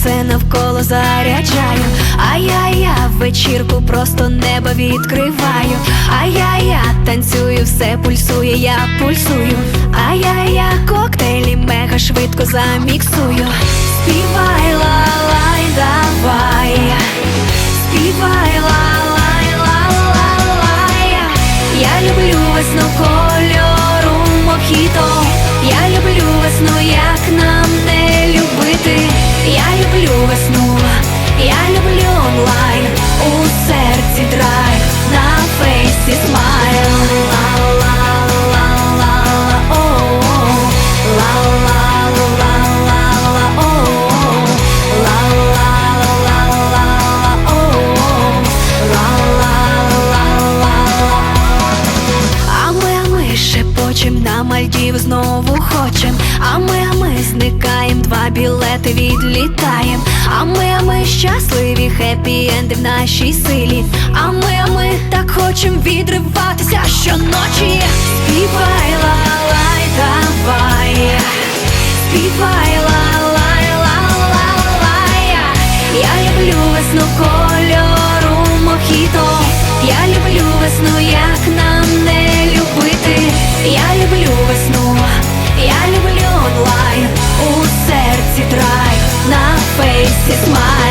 все навколо заряджаю. Ай-я-я, вечірку просто небо відкриваю. Ай-я-я, танцюю, все пульсує, я пульсую. Ай-я-я, коктейлі мега швидко заміксую. Співай лалай, хочем. А ми, а ми зникаєм, два білети відлітаєм. А ми, а ми щасливі, хеппі енди в нашій силі. А ми, а ми так хочем відриватися щоночі. Співай, лалай, давай. Співай, лалай, лалай. Я люблю весну кольору мохіто. Я люблю весну, як нам не любити. Я люблю весну, я люблю онлайн. У серці драйв, на фейсі смайл.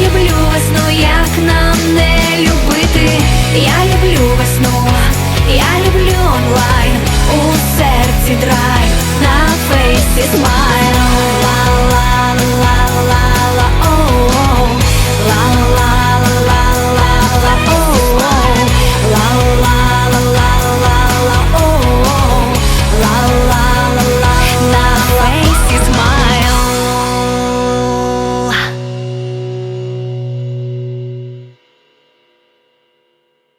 Люблю весну, як нам не любити. Я люблю весну, я люблю онлайн. У серці драйв, на фейсі смайл.